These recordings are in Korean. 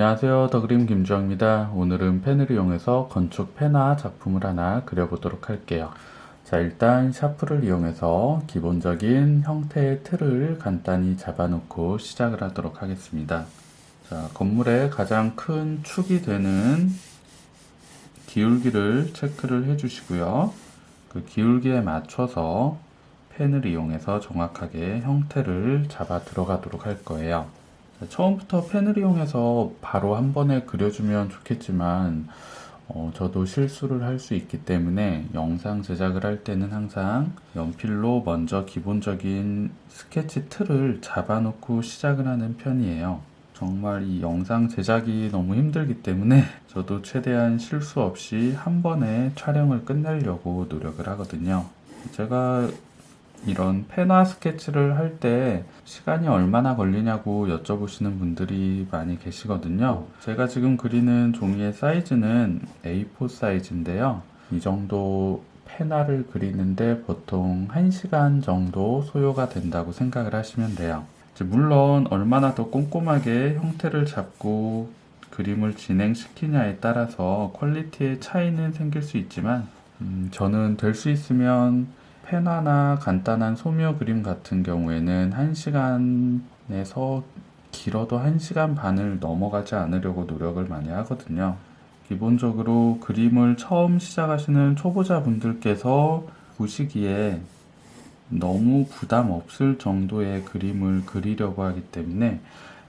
안녕하세요. 더그림 김주영입니다. 오늘은 펜을 이용해서 건축 펜화 작품을 하나 그려보도록 할게요. 자, 일단 샤프를 이용해서 기본적인 형태의 틀을 간단히 잡아놓고 시작을 하도록 하겠습니다. 자, 건물의 가장 큰 축이 되는 기울기를 체크를 해 주시고요. 그 기울기에 맞춰서 펜을 이용해서 정확하게 형태를 잡아 들어가도록 할 거예요. 자, 처음부터 펜을 이용해서 바로 한 번에 그려주면 좋겠지만, 어, 저도 실수를 할 수 있기 때문에 영상 제작을 할 때는 항상 연필로 먼저 기본적인 스케치 틀을 잡아놓고 시작을 하는 편이에요. 정말 이 영상 제작이 너무 힘들기 때문에 저도 최대한 실수 없이 한 번에 촬영을 끝내려고 노력을 하거든요. 제가 이런 펜화 스케치를 할 때 시간이 얼마나 걸리냐고 여쭤보시는 분들이 많이 계시거든요. 제가 지금 그리는 종이의 사이즈는 A4 사이즈인데요. 이 정도 펜화를 그리는데 보통 1시간 정도 소요가 된다고 생각을 하시면 돼요. 물론 얼마나 더 꼼꼼하게 형태를 잡고 그림을 진행시키냐에 따라서 퀄리티의 차이는 생길 수 있지만 음, 저는 될 수 있으면 펜화나 간단한 소묘 그림 같은 경우에는 1시간에서 길어도 1시간 반을 넘어가지 않으려고 노력을 많이 하거든요. 기본적으로 그림을 처음 시작하시는 초보자분들께서 보시기에 너무 부담 없을 정도의 그림을 그리려고 하기 때문에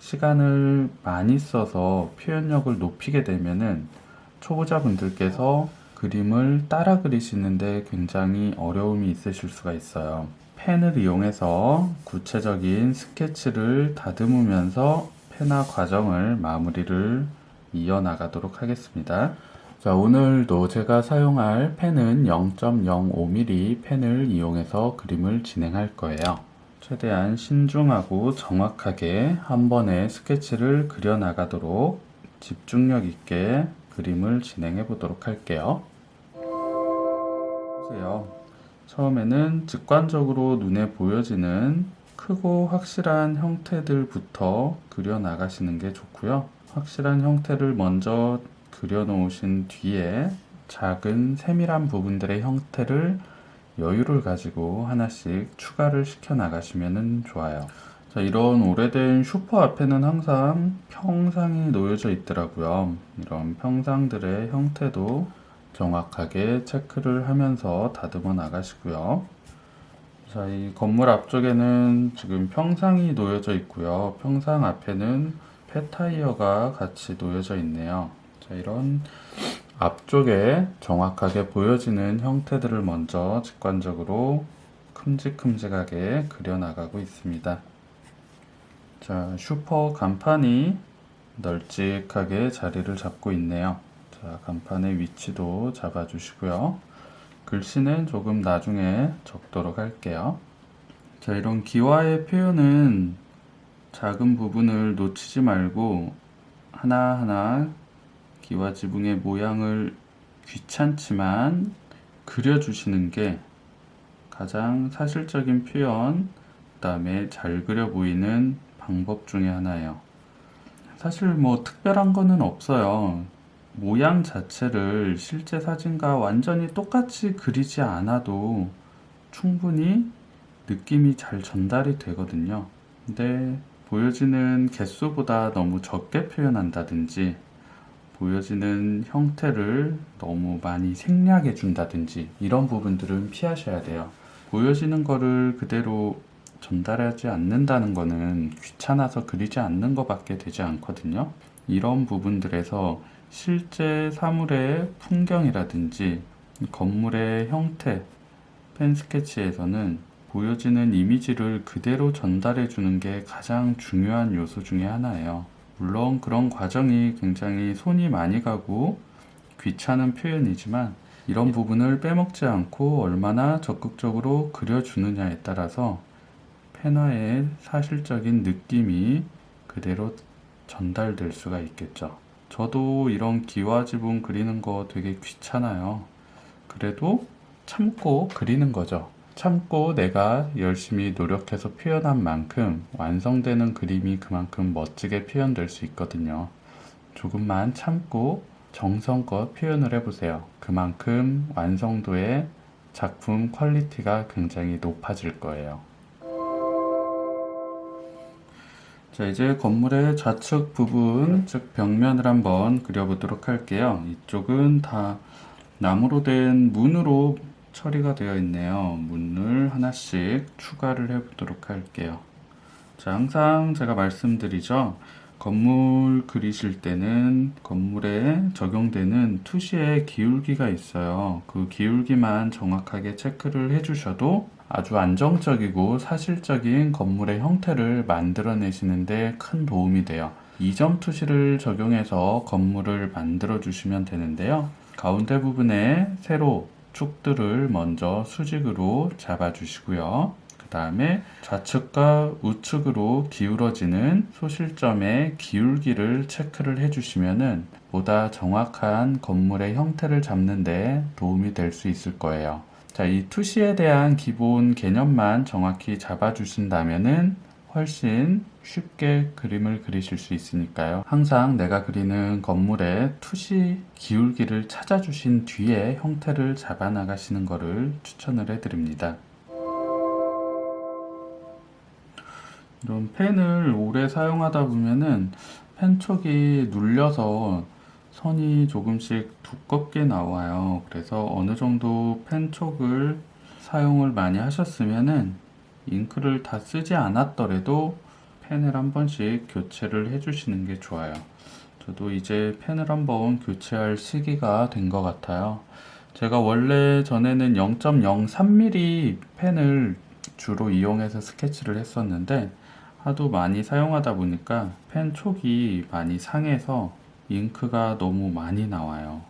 시간을 많이 써서 표현력을 높이게 되면은 초보자분들께서 그림을 따라 그리시는데 굉장히 어려움이 있으실 수가 있어요. 펜을 이용해서 구체적인 스케치를 다듬으면서 펜화 과정을 마무리를 이어나가도록 하겠습니다. 자, 오늘도 제가 사용할 펜은 0.05mm 펜을 이용해서 그림을 진행할 거예요. 최대한 신중하고 정확하게 한 번에 스케치를 그려나가도록 집중력 있게 그림을 진행해 보도록 할게요. 보세요. 처음에는 직관적으로 눈에 보여지는 크고 확실한 형태들부터 그려 나가시는 게 좋고요. 확실한 형태를 먼저 그려 놓으신 뒤에 작은 세밀한 부분들의 형태를 여유를 가지고 하나씩 추가를 시켜 나가시면 좋아요. 자, 이런 오래된 슈퍼 앞에는 항상 평상이 놓여져 있더라고요. 이런 평상들의 형태도 정확하게 체크를 하면서 다듬어 나가시고요. 자, 이 건물 앞쪽에는 지금 평상이 놓여져 있고요. 평상 앞에는 폐타이어가 같이 놓여져 있네요. 자, 이런 앞쪽에 정확하게 보여지는 형태들을 먼저 직관적으로 큼직큼직하게 그려나가고 있습니다. 자, 슈퍼 간판이 널찍하게 자리를 잡고 있네요. 자, 간판의 위치도 잡아주시고요. 글씨는 조금 나중에 적도록 할게요. 자, 이런 기와의 표현은 작은 부분을 놓치지 말고 하나하나 기와 지붕의 모양을 귀찮지만 그려주시는 게 가장 사실적인 표현, 그 다음에 잘 그려 보이는 방법 중에 하나예요. 사실 뭐 특별한 거는 없어요. 모양 자체를 실제 사진과 완전히 똑같이 그리지 않아도 충분히 느낌이 잘 전달이 되거든요. 근데 보여지는 개수보다 너무 적게 표현한다든지 보여지는 형태를 너무 많이 생략해 준다든지 이런 부분들은 피하셔야 돼요. 보여지는 거를 그대로 전달하지 않는다는 거는 귀찮아서 그리지 않는 것밖에 되지 않거든요. 이런 부분들에서 실제 사물의 풍경이라든지 건물의 형태, 펜 스케치에서는 보여지는 이미지를 그대로 전달해 주는 게 가장 중요한 요소 중에 하나예요. 물론 그런 과정이 굉장히 손이 많이 가고 귀찮은 표현이지만 이런 부분을 빼먹지 않고 얼마나 적극적으로 그려주느냐에 따라서 펜화의 사실적인 느낌이 그대로 전달될 수가 있겠죠. 저도 이런 기와 지붕 그리는 거 되게 귀찮아요. 그래도 참고 그리는 거죠. 참고 내가 열심히 노력해서 표현한 만큼 완성되는 그림이 그만큼 멋지게 표현될 수 있거든요. 조금만 참고 정성껏 표현을 해보세요. 그만큼 완성도의 작품 퀄리티가 굉장히 높아질 거예요. 자, 이제 건물의 좌측 부분, 즉 벽면을 한번 그려보도록 할게요. 이쪽은 다 나무로 된 문으로 처리가 되어 있네요. 문을 하나씩 추가를 해 보도록 할게요. 자, 항상 제가 말씀드리죠. 건물 그리실 때는 건물에 적용되는 투시의 기울기가 있어요. 그 기울기만 정확하게 체크를 해주셔도 아주 안정적이고 사실적인 건물의 형태를 만들어내시는데 큰 도움이 돼요. 이점 투시를 적용해서 건물을 만들어 주시면 되는데요. 가운데 부분에 세로 축들을 먼저 수직으로 잡아 주시고요. 그 다음에 좌측과 우측으로 기울어지는 소실점의 기울기를 체크를 해주시면은 보다 정확한 건물의 형태를 잡는데 도움이 될 수 있을 거예요. 자, 이 투시에 대한 기본 개념만 정확히 잡아주신다면은 훨씬 쉽게 그림을 그리실 수 있으니까요. 항상 내가 그리는 건물의 투시 기울기를 찾아주신 뒤에 형태를 잡아 나가시는 것을 추천을 해드립니다. 이런 펜을 오래 사용하다 보면은 펜촉이 눌려서 선이 조금씩 두껍게 나와요. 그래서 어느 정도 펜촉을 사용을 많이 하셨으면은 잉크를 다 쓰지 않았더라도 펜을 한 번씩 교체를 해주시는 게 좋아요. 저도 이제 펜을 한번 교체할 시기가 된 것 같아요. 제가 원래 전에는 0.03mm 펜을 주로 이용해서 스케치를 했었는데 하도 많이 사용하다 보니까 펜 촉이 많이 상해서 잉크가 너무 많이 나와요.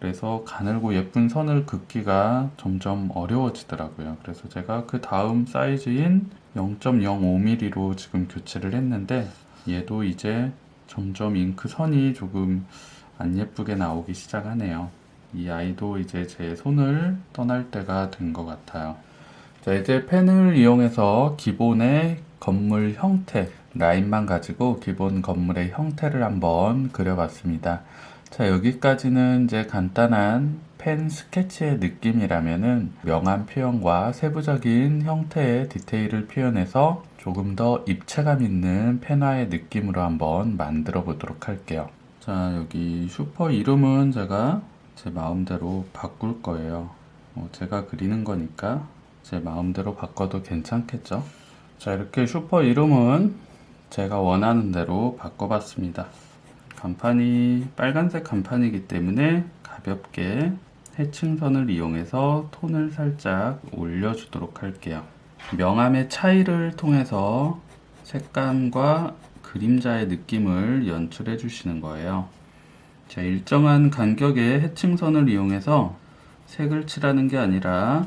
그래서 가늘고 예쁜 선을 긋기가 점점 어려워지더라고요. 그래서 제가 그 다음 사이즈인 0.05mm로 지금 교체를 했는데 얘도 이제 점점 잉크 선이 조금 안 예쁘게 나오기 시작하네요. 이 아이도 이제 제 손을 떠날 때가 된 것 같아요. 자, 이제 펜을 이용해서 기본의 건물 형태, 라인만 가지고 기본 건물의 형태를 한번 그려봤습니다. 자, 여기까지는 이제 간단한 펜 스케치의 느낌이라면은 명암 표현과 세부적인 형태의 디테일을 표현해서 조금 더 입체감 있는 펜화의 느낌으로 한번 만들어 보도록 할게요. 자, 여기 슈퍼 이름은 제가 제 마음대로 바꿀 거예요. 어, 제가 그리는 거니까 제 마음대로 바꿔도 괜찮겠죠? 자, 이렇게 슈퍼 이름은 제가 원하는 대로 바꿔봤습니다. 간판이 빨간색 간판이기 때문에 가볍게 해층선을 이용해서 톤을 살짝 올려주도록 할게요. 명암의 차이를 통해서 색감과 그림자의 느낌을 연출해 주시는 거예요. 자, 일정한 간격의 해층선을 이용해서 색을 칠하는 게 아니라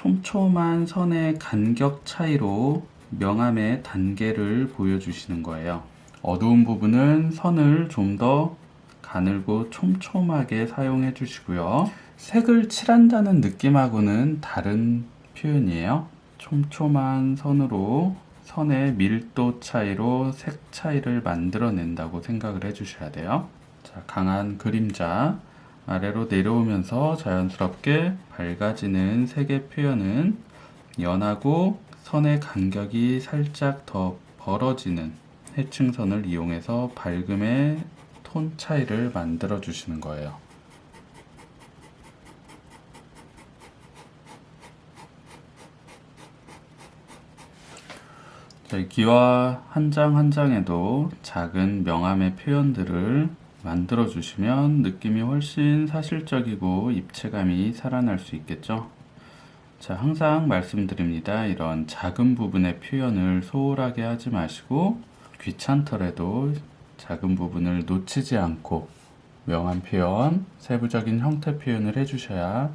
촘촘한 선의 간격 차이로 명암의 단계를 보여주시는 거예요. 어두운 부분은 선을 좀 더 가늘고 촘촘하게 사용해 주시고요. 색을 칠한다는 느낌하고는 다른 표현이에요. 촘촘한 선으로 선의 밀도 차이로 색 차이를 만들어낸다고 생각을 해 주셔야 돼요. 자, 강한 그림자 아래로 내려오면서 자연스럽게 밝아지는 색의 표현은 연하고 선의 간격이 살짝 더 벌어지는 해층선을 이용해서 밝음의 톤 차이를 만들어 주시는 거예요. 기와 한 장 한 장에도 작은 명암의 표현들을 만들어 주시면 느낌이 훨씬 사실적이고 입체감이 살아날 수 있겠죠. 자, 항상 말씀드립니다. 이런 작은 부분의 표현을 소홀하게 하지 마시고 귀찮더라도 작은 부분을 놓치지 않고 명암 표현, 세부적인 형태 표현을 해주셔야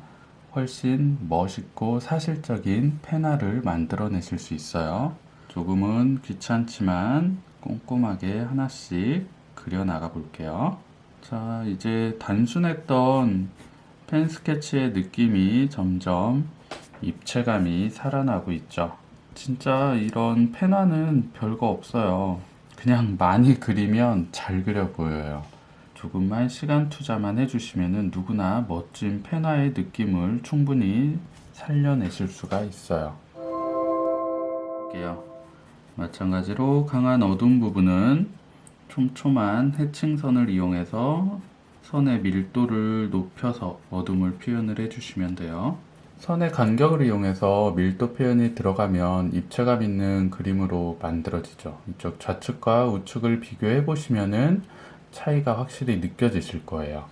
훨씬 멋있고 사실적인 펜화를 만들어내실 수 있어요. 조금은 귀찮지만 꼼꼼하게 하나씩 그려나가 볼게요. 자, 이제 단순했던 펜 스케치의 느낌이 점점 입체감이 살아나고 있죠. 진짜 이런 펜화는 별거 없어요. 그냥 많이 그리면 잘 그려 보여요. 조금만 시간 투자만 해주시면은 누구나 멋진 페나의 느낌을 충분히 살려내실 수가 있어요. 마찬가지로 강한 어두운 부분은 촘촘한 해칭선을 이용해서 선의 밀도를 높여서 어둠을 표현을 해주시면 돼요. 선의 간격을 이용해서 밀도 표현이 들어가면 입체감 있는 그림으로 만들어지죠. 이쪽 좌측과 우측을 비교해 보시면은 차이가 확실히 느껴지실 거예요.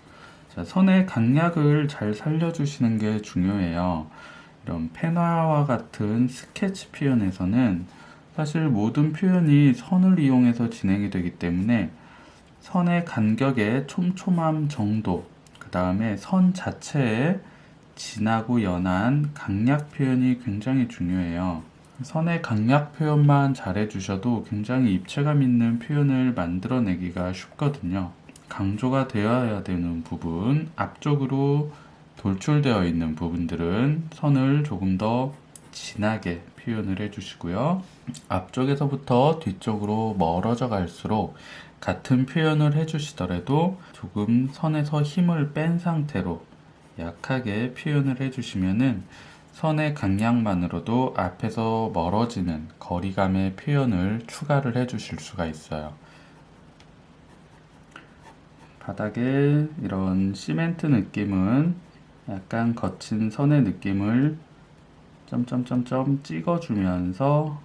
자, 선의 강약을 잘 살려주시는 게 중요해요. 이런 페나와 같은 스케치 표현에서는 사실 모든 표현이 선을 이용해서 진행이 되기 때문에 선의 간격의 촘촘함 정도, 그 다음에 선 자체의 진하고 연한 강약 표현이 굉장히 중요해요. 선의 강약 표현만 잘해주셔도 굉장히 입체감 있는 표현을 만들어내기가 쉽거든요. 강조가 되어야 되는 부분, 앞쪽으로 돌출되어 있는 부분들은 선을 조금 더 진하게 표현을 해주시고요. 앞쪽에서부터 뒤쪽으로 멀어져 갈수록 같은 표현을 해주시더라도 조금 선에서 힘을 뺀 상태로 약하게 표현을 해주시면은 선의 강약만으로도 앞에서 멀어지는 거리감의 표현을 추가를 해주실 수가 있어요. 바닥에 이런 시멘트 느낌은 약간 거친 선의 느낌을 점점점점 찍어주면서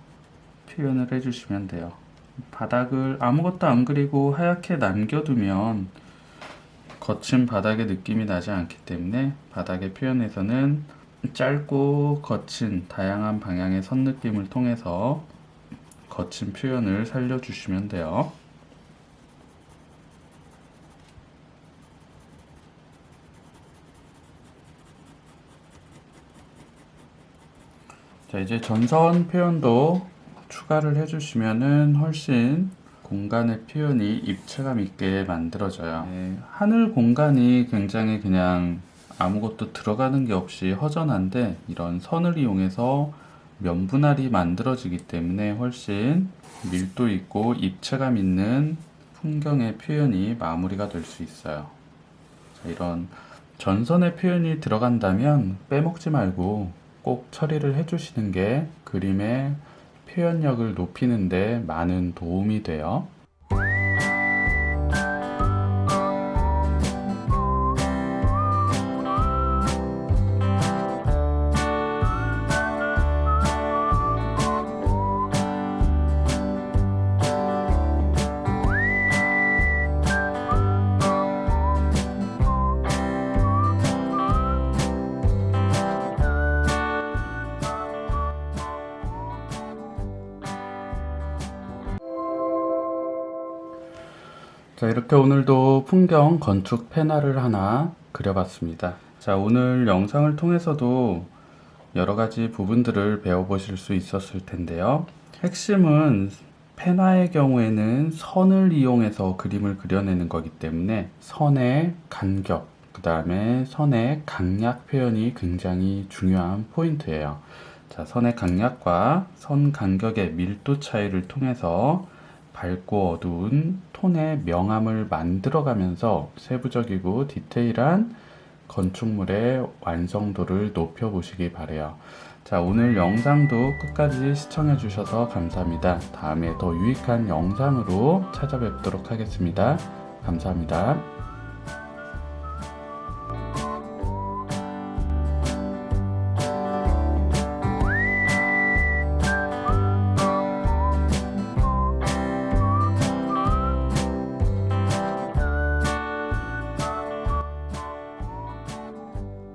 표현을 해주시면 돼요. 바닥을 아무것도 안 그리고 하얗게 남겨두면 거친 바닥의 느낌이 나지 않기 때문에 바닥의 표현에서는 짧고 거친 다양한 방향의 선 느낌을 통해서 거친 표현을 살려주시면 돼요. 자, 이제 전선 표현도 추가를 해주시면은 훨씬 공간의 표현이 입체감 있게 만들어져요. 네, 하늘 공간이 굉장히 그냥 아무것도 들어가는 게 없이 허전한데 이런 선을 이용해서 면분할이 만들어지기 때문에 훨씬 밀도 있고 입체감 있는 풍경의 표현이 마무리가 될 수 있어요. 자, 이런 전선의 표현이 들어간다면 빼먹지 말고 꼭 처리를 해주시는 게 그림의 표현력을 높이는데 많은 도움이 돼요. 자, 이렇게 오늘도 풍경 건축 페나를 하나 그려봤습니다. 자, 오늘 영상을 통해서도 여러 가지 부분들을 배워보실 수 있었을 텐데요. 핵심은 페나의 경우에는 선을 이용해서 그림을 그려내는 거기 때문에 선의 간격, 그 다음에 선의 강약 표현이 굉장히 중요한 포인트예요. 자, 선의 강약과 선 간격의 밀도 차이를 통해서 밝고 어두운 톤의 명암을 만들어가면서 세부적이고 디테일한 건축물의 완성도를 높여보시기 바래요. 자, 오늘 영상도 끝까지 시청해주셔서 감사합니다. 다음에 더 유익한 영상으로 찾아뵙도록 하겠습니다. 감사합니다.